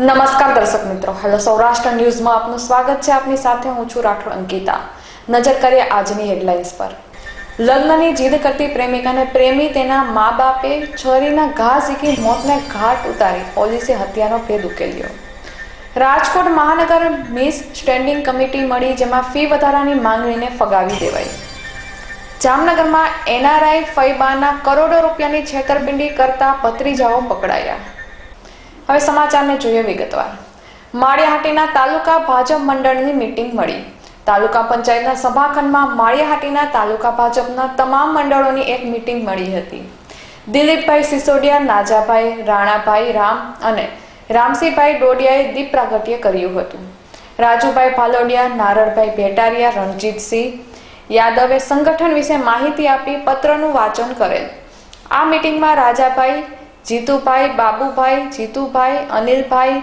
નમસ્કાર દર્શક મિત્રો. હેલો સૌરાષ્ટ્ર ન્યૂઝમાં આપનું સ્વાગત છે. આપની સાથે હું છું રાઠોડ અંકિતા. નજર કરીએ આજની હેડલાઇન્સ પર. લગ્નની જીદ કરતી પ્રેમિકાને પ્રેમી તેના મા બાપે છરીના ઘા ઝીકી મોતને ઘાટ ઉતારી પોલીસે હત્યાનો ભેદ ઉકેલ્યો. રાજકોટ મહાનગર મિસ સ્ટેન્ડિંગ કમિટી મળી જેમાં ફી વધારાની માંગણીને ફગાવી દેવાઈ. જામનગરમાં એનઆરઆઈ ફૈબાના કરોડો રૂપિયાની છેતરપિંડી કરતા ભત્રીજાઓ પકડાયા. હવે સમાચારને જોઈએ વિગતવાર. માળિયાહાટીના તાલુકા ભાજપ મંડળની મીટિંગ મળી. તાલુકા પંચાયતના સભાખંડમાં માળિયાહાટીના તાલુકા ભાજપના તમામ મંડળોની એક મીટિંગ મળી હતી. દિલીપભાઈ સિસોડિયા, નાજાભાઈ, રાણાભાઈ રામ અને રામસિંહભાઈ ડોડિયાએ દીપ પ્રાગટ્ય કર્યું હતું. રાજુભાઈ ભાલોડિયા નારણભાઈ ભેટારિયા, રણજીતસિંહ યાદવે સંગઠન વિશે માહિતી આપી પત્રનું વાંચન કરેલ. આ મીટિંગમાં રાજાભાઈ જીતુભાઈ, બાબુભાઈ, જીતુભાઈ, અનિલભાઈ,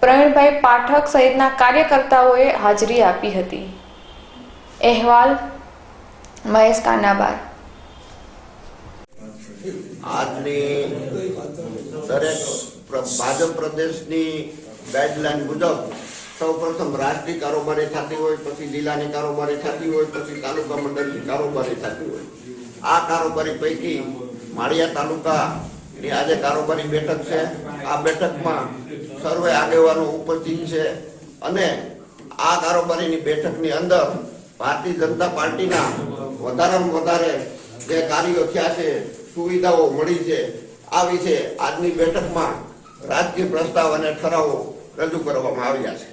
પ્રવીણભાઈ પાઠક સહિતના કાર્યકર્તાઓએ હાજરી આપી હતી. અહેવાલ, મહેશ કાનાબાર. આજની દરેક ભાજપ પ્રદેશની ગાઈડલાઈન મુજબ સૌ પ્રથમ રાજની કારોબારી થતી હોય, પછી જિલ્લાની કારોબારી થતી હોય, પછી તાલુકા મંડળની કારોબારી થતી હોય. આ કારોબારી પૈકી માળિયા તાલુકાની આજે કારોબારી બેઠક છે. આ બેઠકમાં સર્વે આગેવાનો ઉપસ્થિત છે અને આ કારોબારીની બેઠકની અંદર ભારતીય જનતા પાર્ટીના વધારેમાં વધારે જે કાર્યો થયા છે, સુવિધાઓ મળી છે, આ વિશે આજની બેઠકમાં રાજકીય પ્રસ્તાવ અને ઠરાવો રજૂ કરવામાં આવ્યા છે.